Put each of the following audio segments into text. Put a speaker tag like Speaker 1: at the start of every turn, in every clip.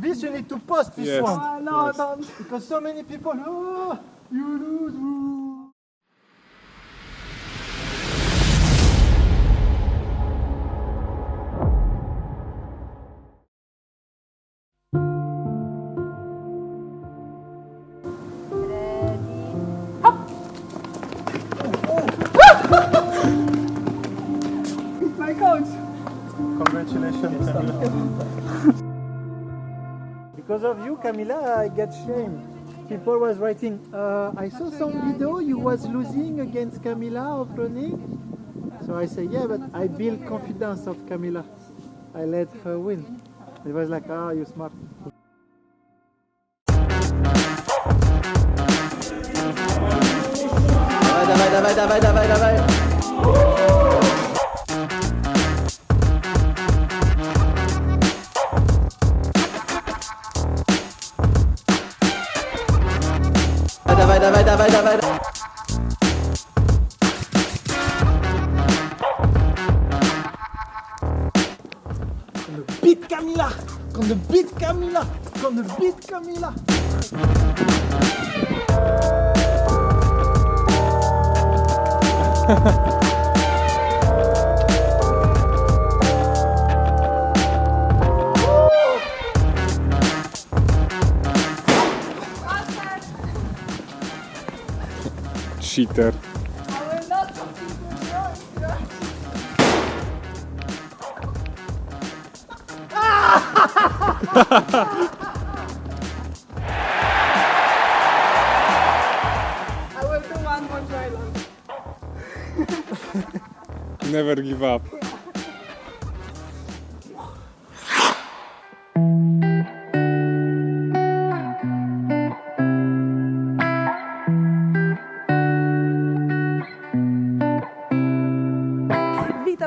Speaker 1: this you need to post this
Speaker 2: Yes.
Speaker 1: one.
Speaker 3: Ah, no, don't.
Speaker 1: Because so many people, oh, you lose. ooh."
Speaker 3: My coach.
Speaker 1: Congratulations. because of you, Camila, I get shame. People was writing, uh, I saw some video you was losing against Camila of running. So I say, yeah, but I build confidence of Camila. I let her win. It was like, ah, you smart.
Speaker 4: Dawaj, dawaj, dawaj, dawaj, dawaj. Kom de
Speaker 1: beat, Camilla. Kom de beat,
Speaker 3: Camilla. Kom de beat, Camilla. instructions. I will do one more try.
Speaker 2: Never give up.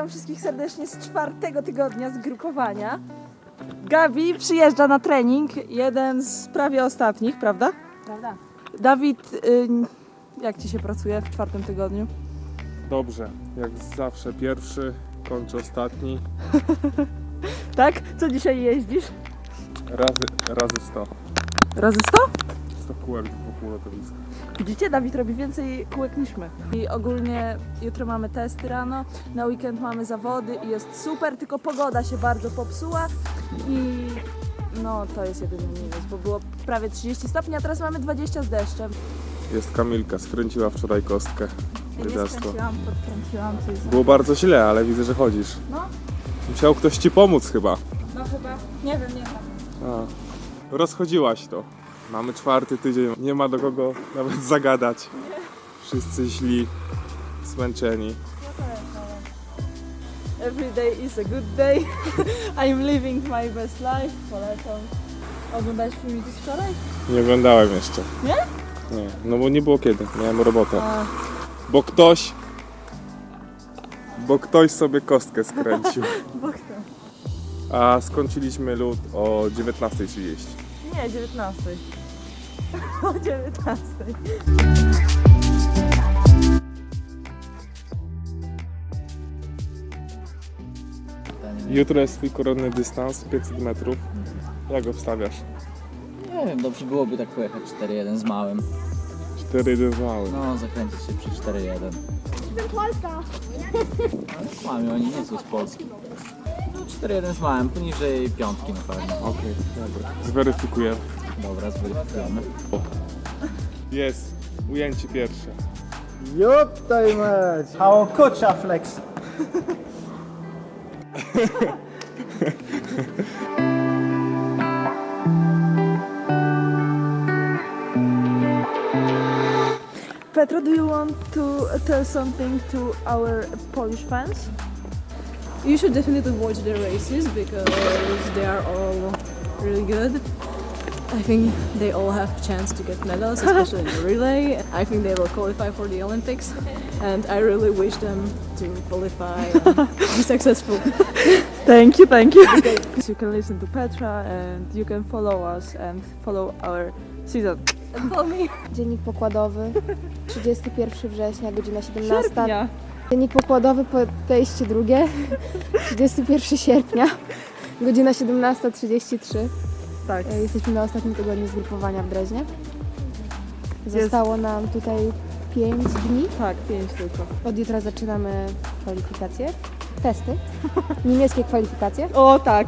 Speaker 5: Witam wszystkich serdecznie z czwartego tygodnia zgrupowania. Gabi przyjeżdża na trening, jeden z prawie ostatnich, prawda?
Speaker 3: Prawda.
Speaker 5: Dawid, y, jak ci się pracuje w czwartym tygodniu?
Speaker 2: Dobrze. Jak zawsze pierwszy, kończę ostatni.
Speaker 5: Tak? Co dzisiaj jeździsz?
Speaker 2: Razy, razy 100.
Speaker 5: Razy 100?
Speaker 2: 100 kółek
Speaker 5: Widzicie, Dawid robi więcej kółek niż my. I ogólnie jutro mamy testy rano, na weekend mamy zawody i jest super, tylko pogoda się bardzo popsuła i no to jest jedyny minus, bo było prawie 30 stopni, a teraz mamy 20 z deszczem.
Speaker 2: Jest Kamilka, skręciła wczoraj kostkę.
Speaker 5: Ja nie
Speaker 2: Biedactwo.
Speaker 5: skręciłam, podkręciłam coś. za-
Speaker 2: Było bardzo źle, ale widzę, że chodzisz.
Speaker 5: No,
Speaker 2: Musiał ktoś ci pomóc chyba.
Speaker 5: no chyba, nie wiem, nie wiem.
Speaker 2: A. Rozchodziłaś to. Mamy czwarty tydzień, nie ma do kogo nawet zagadać. Wszyscy źli, zmęczeni.
Speaker 5: Every day is a good day. I'm living my best life. Polecam. Oglądałeś filmiki z wczoraj?
Speaker 2: Nie oglądałem jeszcze.
Speaker 5: Nie?
Speaker 2: Nie, no bo nie było kiedy, miałem robotę.
Speaker 5: A,
Speaker 2: Bo ktoś... Bo ktoś sobie kostkę skręcił.
Speaker 5: bo kto?
Speaker 2: A skończyliśmy lód o 19.30.
Speaker 5: Nie, 19. O 19.
Speaker 2: Jutro jest swój koronny dystans, 500 metrów. Jak obstawiasz?
Speaker 4: Nie wiem, dobrze byłoby tak pojechać 4-1 z małym.
Speaker 2: 4-1 mały.
Speaker 4: No, zakręcić się przy 4-1. Ale kłamią, oni nie są z Polski. No, 4-1 z małym, poniżej piątki na pewno.
Speaker 2: Okej, dobra. Zweryfikujemy.
Speaker 4: Dobra, zweryfikujemy.
Speaker 2: Jest, ujęcie pierwsze.
Speaker 1: Yup, time Our coach are flex.
Speaker 5: Petro, do you want to tell something to our Polish fans?
Speaker 3: You should definitely watch the races because they are all really good. I think they all have a chance to get medals, especially in the relay. I think they will qualify for the Olympics, and I really wish them to qualify and be successful.
Speaker 5: Thank you, thank you. you can listen to Petra and you can follow us and follow our season.
Speaker 3: Follow me.
Speaker 6: Dziennik pokładowy, 31 września, godzina 17.
Speaker 5: Sierpnia.
Speaker 6: Dziennik pokładowy, podejście drugie, 31 sierpnia, godzina 17.33.
Speaker 5: Tak.
Speaker 6: E, Jesteśmy na ostatnim tygodniu zgrupowania w Dreźnie. Zostało nam tutaj 5 dni.
Speaker 5: Tak, pięć tylko.
Speaker 6: Od jutra zaczynamy kwalifikacje, testy, niemieckie kwalifikacje.
Speaker 5: O tak.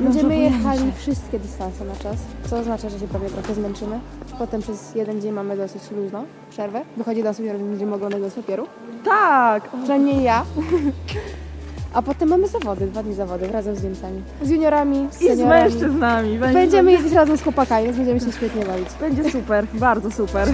Speaker 6: Będziemy jechali wszystkie dystanse na czas, co oznacza, że się prawie trochę zmęczymy. Potem przez jeden dzień mamy dosyć luźną przerwę. Wychodzi do osób, że będziemy oglądać bez papieru.
Speaker 5: Tak.
Speaker 6: Przynajmniej ja. A potem mamy zawody, dwa dni zawodów razem z Niemcami. Z juniorami, z
Speaker 5: I z
Speaker 6: seniorami.
Speaker 5: mężczyznami. Będzie,
Speaker 6: Będziemy jeździć razem z chłopakami, więc będziemy się świetnie bawić.
Speaker 5: będzie super, bardzo super.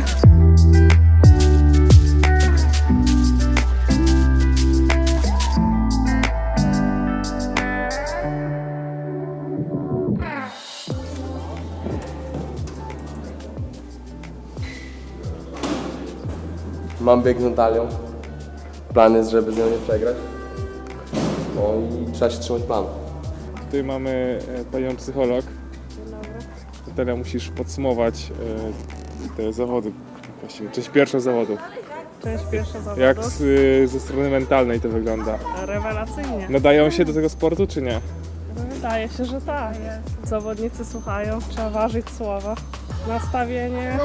Speaker 7: Mam bieg z Natalią. Plan jest, żeby z nią nie przegrać. No i trzeba się trzymać planu.
Speaker 2: Tutaj mamy e, panią psycholog. Natalia, musisz podsumować e, te zawody. Właściwie część pierwsza zawodów.
Speaker 8: Część pierwsza zawodów.
Speaker 2: Jak z, y, ze strony mentalnej to wygląda?
Speaker 8: Rewelacyjnie.
Speaker 2: Nadają się do tego sportu, czy nie?
Speaker 8: Wydaje się, że tak. Zawodnicy słuchają, trzeba ważyć słowa. Nastawienie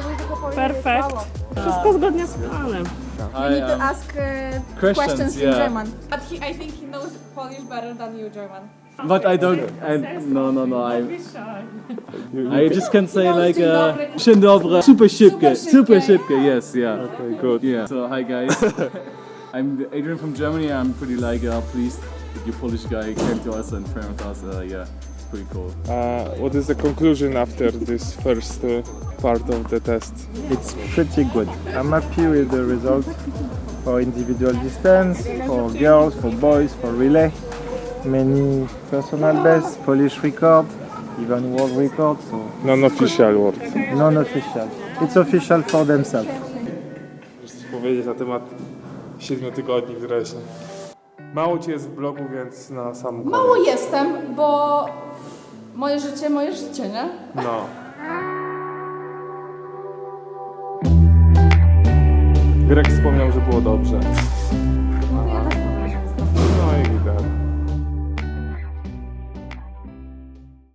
Speaker 8: perfekt. Wszystko zgodnie z planem.
Speaker 4: I am
Speaker 9: ask uh,
Speaker 4: questions,
Speaker 9: questions in
Speaker 4: yeah.
Speaker 9: German. But he, I think he knows Polish better than you German.
Speaker 4: But I don't. I, no, no, no. I, I just can say
Speaker 9: knows
Speaker 4: like
Speaker 9: dzień
Speaker 4: uh,
Speaker 9: dobry.
Speaker 4: Dzień dobry. Super szybkie.
Speaker 9: Super szybkie.
Speaker 4: Yes, yeah.
Speaker 2: Okay, good.
Speaker 4: Yeah. So hi guys. I'm Adrian from Germany. I'm pretty like uh, pleased that your Polish guy came to us and trained with us. Uh, yeah, pretty cool.
Speaker 2: Uh, what is the conclusion after this first uh, part of the test?
Speaker 1: It's pretty good. I'm happy with the result for individual distance, for girls, for boys, for relay. Many personal bests, Polish record, even world record, so
Speaker 2: Non-official world.
Speaker 1: non-official. It's official for themselves.
Speaker 2: Chcesz coś powiedzieć na temat 7 tygodni w Dreźnie? Mało ci jest w blogu, więc na sam koniec.
Speaker 9: Mało jestem, bo moje życie, moje życie, nie?
Speaker 2: No. Greg wspomniał, że było dobrze. No i tak.